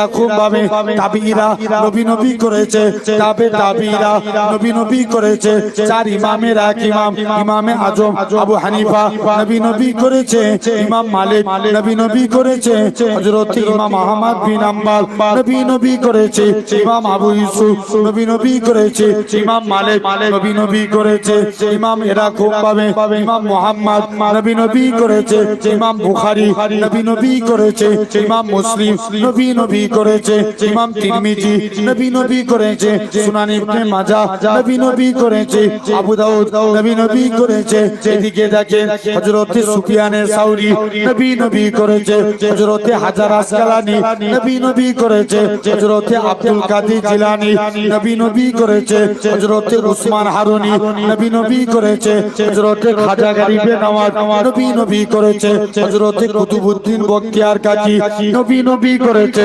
এরকম ভাবে তাবিরা নবী নবী করেছে তাবে তাবিরা নবী নবী করেছে চার ইমামের এক ইমাম ইমামে আজম আবু হানিফা নবী নবী করেছে ইমাম মালিক নবী নবী করেছে হযরত ইমাম আহমদ বিন আম্বাল নবী নবী করেছে ইমাম আবু ইউসুফ নবী নবী করেছে ইমাম মালিক নবী নবী করেছে ইমাম এরকম ভাবে ইমাম মুহাম্মদ নবী নবী করেছে ইমাম বুখারী নবী নবী করেছে ইমাম মুসলিম নবী নবী করেছে, ইমাম তিরমিজি, নবী নবী করেছে, সুনান ইবনে মাজাহ নবী নবী করেছে, আবু দাউদ, নবী নবী করেছে। এদিকে দেখেন হযরত সুফিয়ানে সাউরি, নবী নবী করেছে, হযরত হাজার আসকালানি, নবী নবী করেছে, হযরত আব্দুল কাদের জিলানী, নবী নবী করেছে, হযরত উসমান হারুনি, নবী নবী করেছে, হযরত খাজা গরিবে নওয়াজ নবী নবী করেছে, হযরত কুতুবউদ্দিন বখতিয়ার কাজী নবী নবী করেছে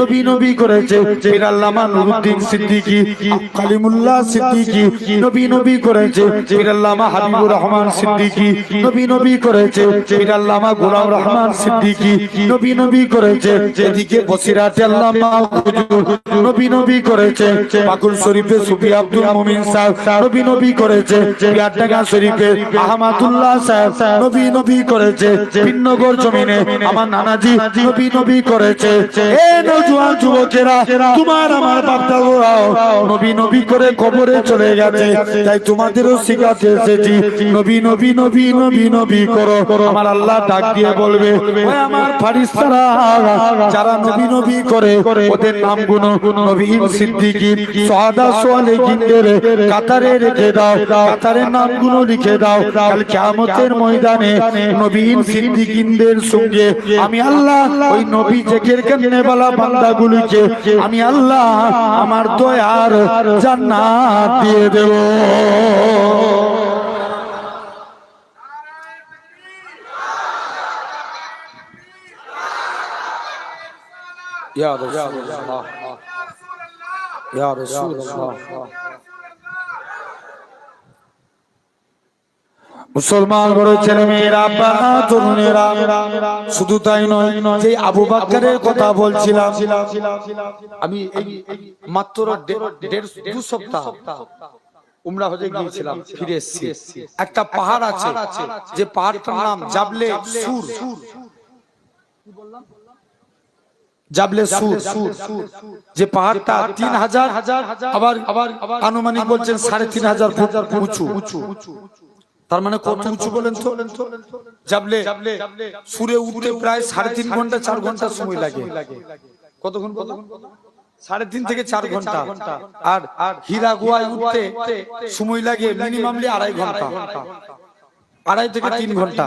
নবী নবী করেছে। পীরাল্লামা নুরুদ্দিন সিদ্দিকী, কালিমুল্লাহ সিদ্দিকী নবী নবী করেছে। পীরাল্লামা হাবিবুর রহমান সিদ্দিকী নবী নবী করেছে। পীরাল্লামা গোলাম রহমান সিদ্দিকী নবী নবী করেছে। এদিকে বসিরাতে আল্লামা হুজুর নবী নবী করেছে। পাকুল শরীফে সুফি আব্দুল মুমিন সাহেব নবী নবী করেছে। বিয়ারডাঙ্গা শরীফে আহমাদুল্লাহ সাহেব নবী নবী করেছে। ভিন্নগর জমিনে আমার নানাজি নবী নবী করেছে। এ নজওয়ান যুবকেরা তোমার আমার বাপদা ওরাও নবী নবী করে কবরে চলে গেছে। তাই তোমাদেরও শিখাতে এসেছি। নবী নবী নবী নবী নবী করো। আমার আল্লাহ ডাক দিয়ে বলবে আমার ফারিস্তারা যারা নবী নবী করে ওদের নামগুলো নবীন সিদ্দিকী সোহাদা সোয়ালিকিনদের কাতারে রেখে দাও। কাতারের নামগুলো লিখে দাও। কাল কিয়ামতের ময়দানে নবীন সিদ্দিকিনদের সঙ্গে আমি আল্লাহ ওই নবী জেকের কান্নে বালা বান্দাগুলিকে আমি আল্লাহ আমার দয়ার জান্নাত দিয়ে দেব। ইয়া রাসূলুল্লাহ। ইয়া রাসূলুল্লাহ। মুসলমান বড় ছেলে মেয়েরা তরুণেরা শুধু তাই নয়, যে আবু বাক্কারের কথা বলছিলাম, আমি এই মাত্র দু সপ্তাহ একটা পাহাড় আছে, যে পাহাড়টার নাম জাবলে সুর। জাবলে সুর। যে পাহাড়টা তিন হাজার আবার আবার আনুমানিক বলছেন সাড়ে তিন হাজার ফুট উঁচু। তার মানে কত উঁচু বলেন তো? জাবলে সুরে উঠতে প্রায় সাড়ে তিন ঘণ্টা চার ঘণ্টা সময় লাগে। কতক্ষণ কতক্ষণ? সাড়ে তিন থেকে চার ঘণ্টা। আর আর হীরা গোয়ায় উঠতে সময় লাগে মিনিমামলি আড়াই ঘণ্টা। আড়াই থেকে তিন ঘণ্টা।